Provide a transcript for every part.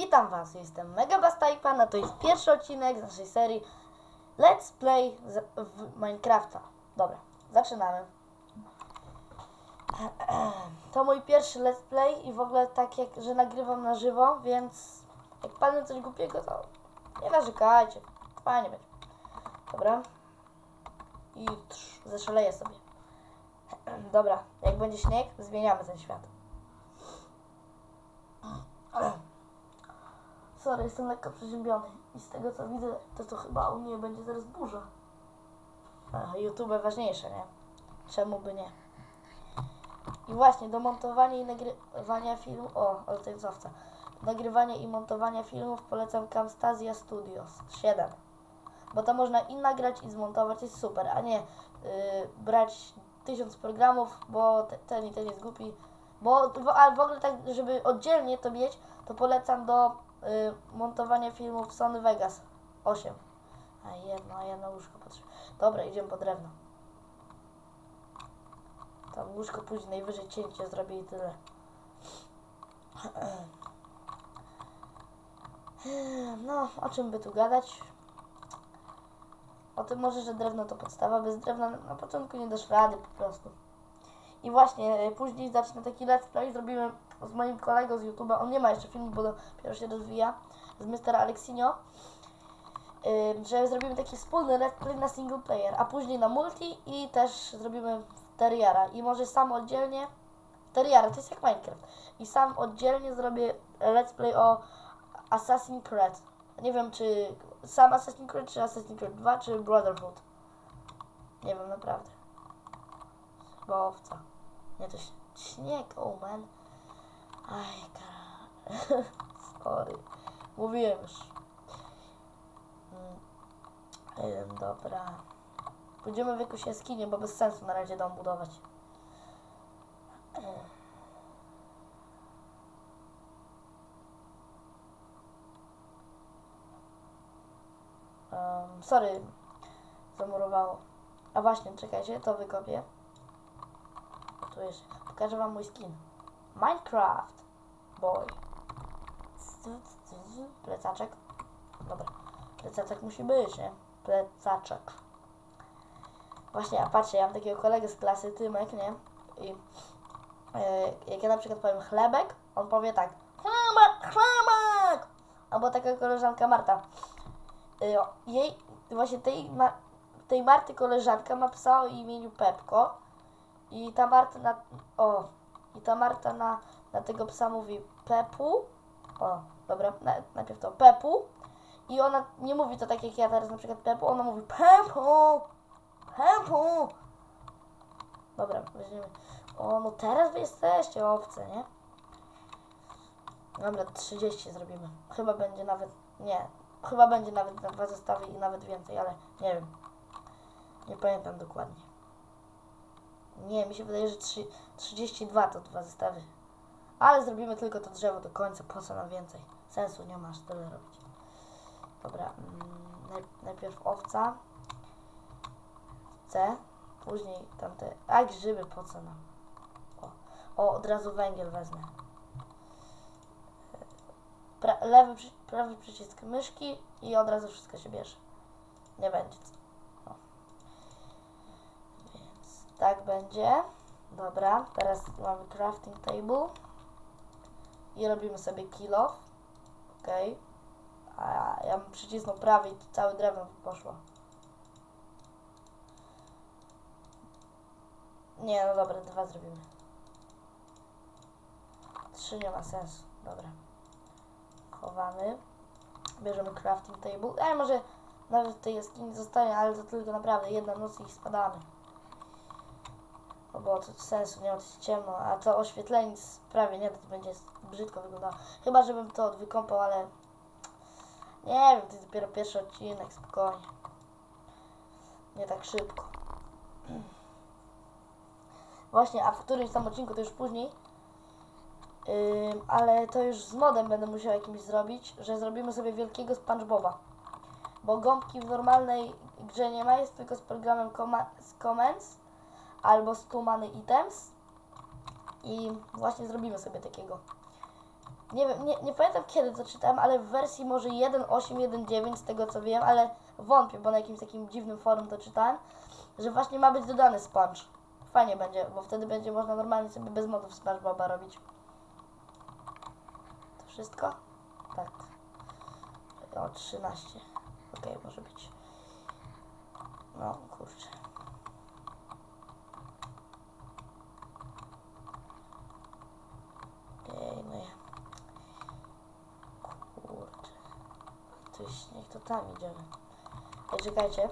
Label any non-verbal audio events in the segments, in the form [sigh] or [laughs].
Witam Was, jestem Mega Bastajpan, a to jest pierwszy odcinek z naszej serii Let's Play z, w Minecrafta. Dobra, zaczynamy. [clears throat] To mój pierwszy Let's Play i w ogóle tak jak, że nagrywam na żywo, więc jak padnie coś głupiego, to nie narzekajcie. Fajnie będzie. Dobra. I trz, zeszaleję sobie. [clears throat] Dobra, jak będzie śnieg, zmieniamy ten świat. [clears throat] Sorry, jestem lekko przeziębiony. I z tego co widzę, to to chyba u mnie będzie zaraz burza. YouTube ważniejsze, nie? Czemu by nie? I właśnie, do montowania i nagrywania filmu... O, ale to jest owca. Nagrywania i montowania filmów polecam Camtasia Studios 7. Bo to można i nagrać i zmontować, jest super, a nie yy, brać tysiąc programów, bo te, ten i ten jest głupi. Bo w, a w ogóle tak, żeby oddzielnie to mieć, to polecam do y, montowania filmów Sony Vegas 8. A jedno, a jedno łóżko potrzeba. Dobra, idziemy po drewno. Tam łóżko później najwyżej cięcie zrobię i tyle. [clears throat] No, o czym by tu gadać? O tym może, że drewno to podstawa. Bez drewna na początku nie dasz rady po prostu. I właśnie y, później zacznę taki let's play. Zrobimy z moim kolegą z YouTube'a. On nie ma jeszcze filmu, bo dopiero się rozwija. Z Mr. Alexinio. Że zrobimy taki wspólny let's play na single player, a później na multi i też zrobimy Terriera. I może sam oddzielnie. Terriera to jest jak Minecraft. I sam oddzielnie zrobię let's play o Assassin's Creed. Nie wiem czy sam Assassin's Creed, czy Assassin's Creed 2, czy Brotherhood. Nie wiem naprawdę. Bo owca. Nie, to ś- śnieg, oh man. Aj, kara. [laughs] Sorry. Mówiłem już. Mm. Ym, dobra. Pójdziemy w jakąś jaskinię, bo bez sensu na razie dom budować. Um, sorry, zamurowało. A właśnie, czekajcie, to wykopię. Pokażę wam mój skin. Minecraft. Boy. Plecaczek. Dobra. Plecaczek musi być, nie? Plecaczek. Właśnie, a patrzcie, ja mam takiego kolegę z klasy, Tymek, nie? I e, jak ja na przykład powiem chlebek, on powie tak. Chlebek, chlebek! Albo taka koleżanka Marta. Y, jej, właśnie tej, ma, tej Marty koleżanka ma psa o imieniu Pepko i ta Marta na, o, i ta Marta na, na tego psa mówi Pepu, o, dobra, na, najpierw to Pepu i ona nie mówi to tak jak ja teraz na przykład Pepu, ona mówi Pepu, Pepu, dobra, weźmiemy, o, no teraz wy jesteście owce, nie? Dobra, 30 zrobimy, chyba będzie nawet, nie, Chyba będzie nawet na dwa zestawy i nawet więcej, ale nie wiem. Nie pamiętam dokładnie. Nie, mi się wydaje, że trzy- 32 to dwa zestawy. Ale zrobimy tylko to drzewo do końca, po co nam więcej? Sensu nie ma aż tyle robić. Dobra, mm, naj, najpierw owca. C, później tamte, a grzyby po co nam? O, o od razu węgiel wezmę. Pra, lewy, prawy przycisk myszki i od razu wszystko się bierze. Nie będzie. co. O. Więc tak będzie. Dobra, teraz mamy crafting table. I robimy sobie kill off. Ok. A ja bym przycisnął prawy i całe drewno poszło. Nie, no dobra, dwa zrobimy. Trzy nie ma sensu. Dobra chowamy. Bierzemy crafting table. A może nawet tej jaskini zostanie, ale to tylko naprawdę jedna noc i spadamy. No bo to sensu nie to jest ciemno, a to oświetlenie prawie nie, to będzie brzydko wyglądało. Chyba, żebym to wykąpał, ale nie wiem, to jest dopiero pierwszy odcinek, spokojnie. Nie tak szybko. [clears throat] Właśnie, a w którymś tam odcinku, to już później, ale to już z modem będę musiał jakimś zrobić, że zrobimy sobie wielkiego SpongeBoba. Bo gąbki w normalnej grze nie ma, jest tylko z programem Coma- z Comments albo Money Items. I właśnie zrobimy sobie takiego. nie wiem, nie, nie pamiętam kiedy to czytałem, ale w wersji może 1.8.1.9 z tego co wiem, ale wątpię, bo na jakimś takim dziwnym forum to czytałem, że właśnie ma być dodany sponge. Fajnie będzie, bo wtedy będzie można normalnie sobie bez modów SpongeBoba robić. To wszystko? Tak. O, 13. Okej, może być. No, kurczę. Ej, no ja. Kurczę. Jest śnieg, to tam idziemy. Ej, czekajcie.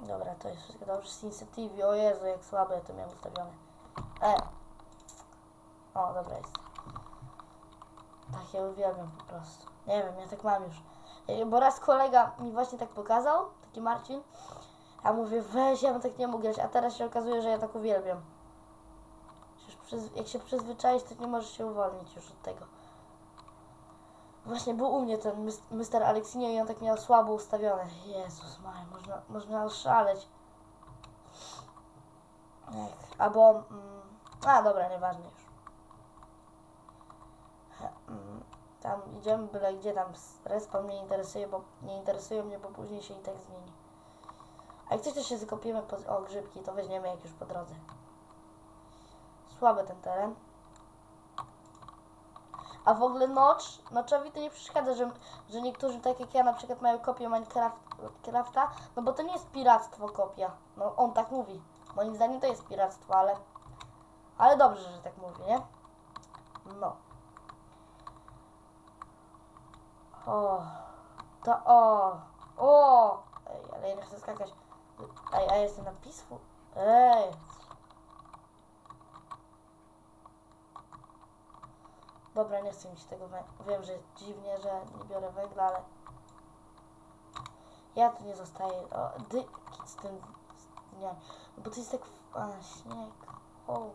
Dobra, to jest wszystko dobrze. Sensitivity, o Jezu, jak słabe ja to miałem ustawione. E. O, dobra jest. Tak, ja uwielbiam po prostu. Nie wiem, ja tak mam już. Ej, Bo raz kolega mi właśnie tak pokazał, taki Marcin. Ja mówię, weź, ja bym tak nie mógł grać, a teraz się okazuje, że ja tak uwielbiam. Jak się przyzwyczaisz, to nie możesz się uwolnić już od tego. Właśnie był u mnie ten Mr. Aleksinio i on tak miał słabo ustawione. Jezus Maria, można, można oszaleć. Ech, albo... Mm, a, dobra, nieważne już. Mm, Tam idziemy byle gdzie, tam respawn mnie interesuje, bo nie interesuje mnie, bo później się i tak zmieni. A jak coś to się zakopiemy po, o grzybki, to weźmiemy jak już po drodze. Słaby ten teren. A w ogóle Notch, Notchowi to nie przeszkadza, że, że niektórzy, tak jak ja na przykład, mają kopię Minecraft, Minecrafta, no bo to nie jest piractwo kopia. No on tak mówi. Moim zdaniem to jest piractwo, ale... Ale dobrze, że tak mówi, nie? No. O. To o. O. Ej, ale ja nie chcę skakać. Ej, a ja jestem na pisfu. Ej. Dobra, nie chcę mi się tego węgla. Wiem, że dziwnie, że nie biorę węgla, ale... Ja tu nie zostaję. O, dy... z tym... Nie. No bo to jest tak... A, śnieg. O.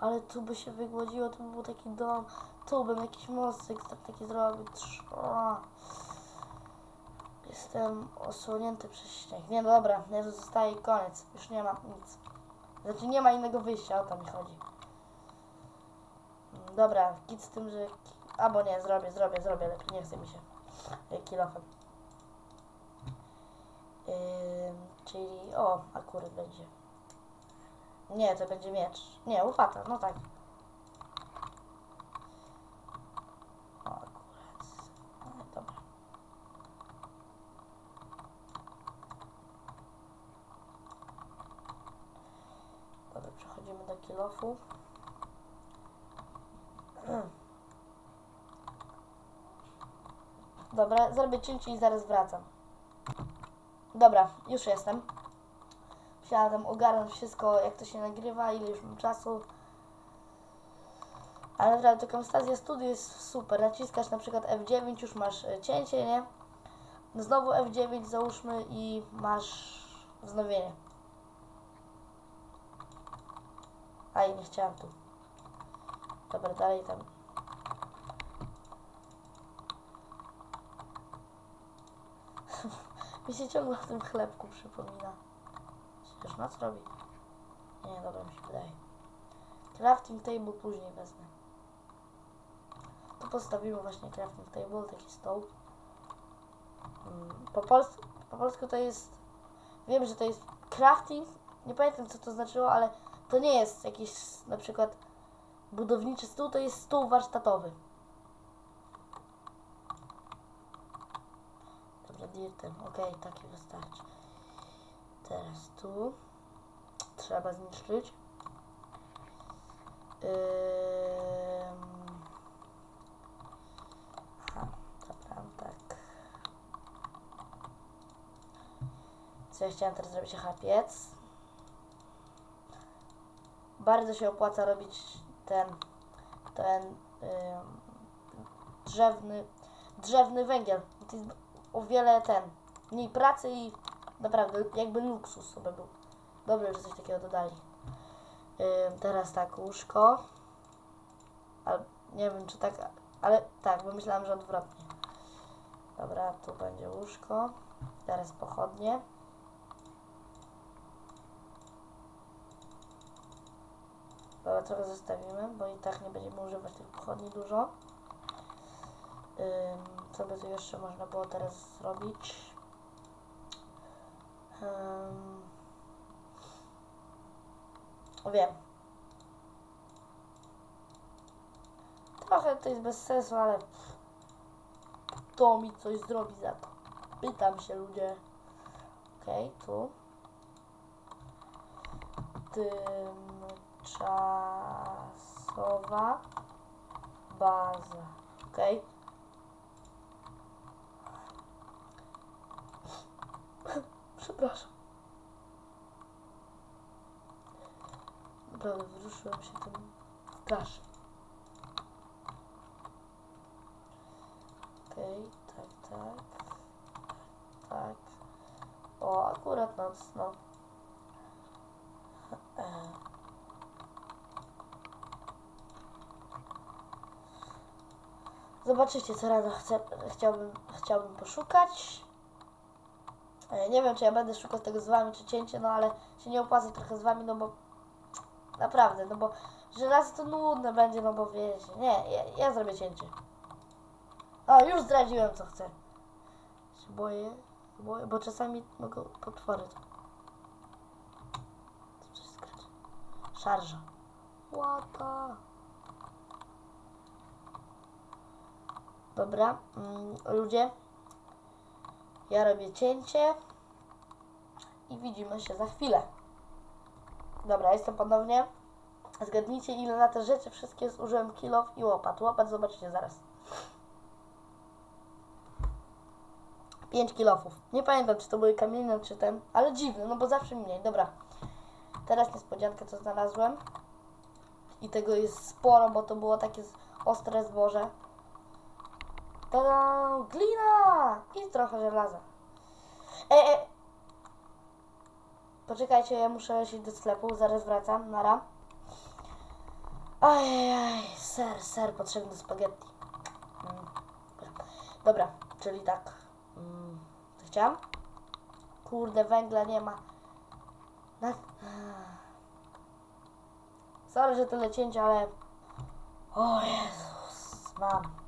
Ale tu by się wygłodziło, tu by był taki dom. Tu bym jakiś mostek tam taki zrobił. Trz- O. Jestem osłonięty przez śnieg. Nie, no dobra, nie zostaje koniec. Już nie ma nic. Znaczy nie ma innego wyjścia, o to mi chodzi. Dobra, kit z tym, że... Albo nie, zrobię, zrobię, zrobię, lepiej nie chce mi się. Y, Kilofem. Ym, czyli... O, akurat będzie. Nie, to będzie miecz. Nie, łopata, no tak. O, akurat. No, dobra. Dobra, przechodzimy do kilofu. Dobra, zrobię cięcie i zaraz wracam. Dobra, już jestem. Musiałam tam ogarnąć wszystko, jak to się nagrywa, ile już mam czasu. Ale naprawdę to Camtasia Studio jest super. Naciskasz na przykład F9, już masz e, cięcie, nie? Znowu F9 załóżmy i masz wznowienie. Aj, nie chciałam tu. Dobra, dalej tam. Mi się ciągle o tym chlebku przypomina. Przecież noc robi. Nie, dobra, mi się wydaje. Crafting table później wezmę. Tu postawimy właśnie crafting table, taki stoł. Mm, Po, pols po polsku to jest... Wiem, że to jest crafting. Nie pamiętam co to znaczyło, ale to nie jest jakiś na przykład budowniczy stół, to jest stół warsztatowy. Dobra, Okej, taki wystarczy. Teraz tu trzeba zniszczyć. Ym... Aha, tak. Co ja chciałam teraz zrobić? Aha. Bardzo się opłaca robić ten, ten ym, drzewny, drzewny węgiel. To jest o wiele ten, mniej pracy i naprawdę jakby luksus sobie był. Dobrze, że coś takiego dodali. Ym, teraz tak, łóżko. Nie wiem czy tak, ale tak, bo myślałam, że odwrotnie. Dobra, tu będzie łóżko. Teraz pochodnie. Dobra, trochę zostawimy, bo i tak nie będziemy używać tych pochodni dużo. Co by tu jeszcze można było teraz zrobić? Ym, wiem. Trochę to jest bez sensu, ale to mi coś zrobi za to. Pytam się ludzie. Okej, tu. Tymczasowa baza. Okej. Przepraszam. Naprawdę, wzruszyłem się tym strasznie. Okej, tak, tak. Tak. O, akurat noc, no. E. Zobaczycie, co rano chcę, chciałbym, chciałbym poszukać. E, Nie wiem, czy ja będę szukał tego z wami, czy cięcie, no ale się nie opłaca trochę z wami, no bo naprawdę, no bo żelazo to nudne będzie, no bo wiecie, nie, ja, ja zrobię cięcie. O, już zdradziłem, co chcę. Się boję, boję, bo czasami mogą potwory to. Coś skryć. Szarża. Łapa. Dobra, mm, ludzie. Ja robię cięcie. I widzimy się za chwilę. Dobra, jestem ponownie. Zgadnijcie, ile na te rzeczy wszystkie zużyłem kilof i łopat. Łopat zobaczycie zaraz. 5 kilofów. Nie pamiętam, czy to były kamienne, czy ten, ale dziwne, no bo zawsze mniej. Dobra. Teraz niespodziankę, co znalazłem. I tego jest sporo, bo to było takie ostre zboże. Tada! Glina! I trochę żelaza. E, e. Poczekajcie, ja muszę iść do sklepu, zaraz wracam, nara. Ajajaj, ser, ser potrzebny do spaghetti. Mm. dobra. Czyli tak. Mm. Chciałam? Kurde, węgla nie ma. Sorry, że tyle cięcia, ale... O Jezus, mam.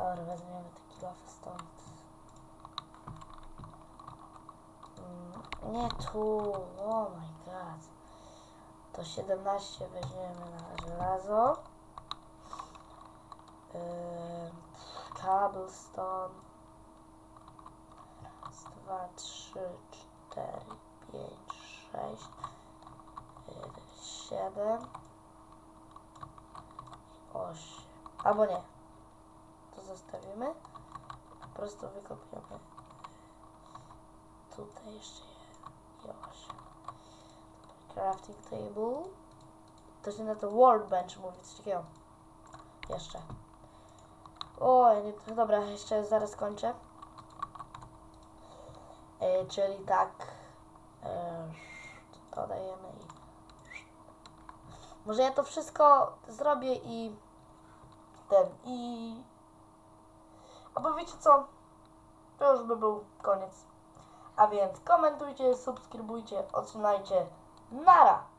Dobra, weźmiemy te kilofy stąd. Mm, Nie tu, oh my god. To 17 weźmiemy na żelazo. Cobblestone. Raz, dwa, trzy, cztery, pięć, sześć, siedem, osiem. Albo nie. Zostawimy. Po prostu wykopiemy. Tutaj jeszcze osiem. Crafting table. To się na to workbench mówi, coś takiego. Jeszcze. O, nie, to dobra, jeszcze zaraz kończę. E, czyli tak. E, to dajemy i. Może ja to wszystko zrobię i. Ten i. Albo wiecie co? To już by był koniec. A więc komentujcie, subskrybujcie, otrzymajcie. Nara!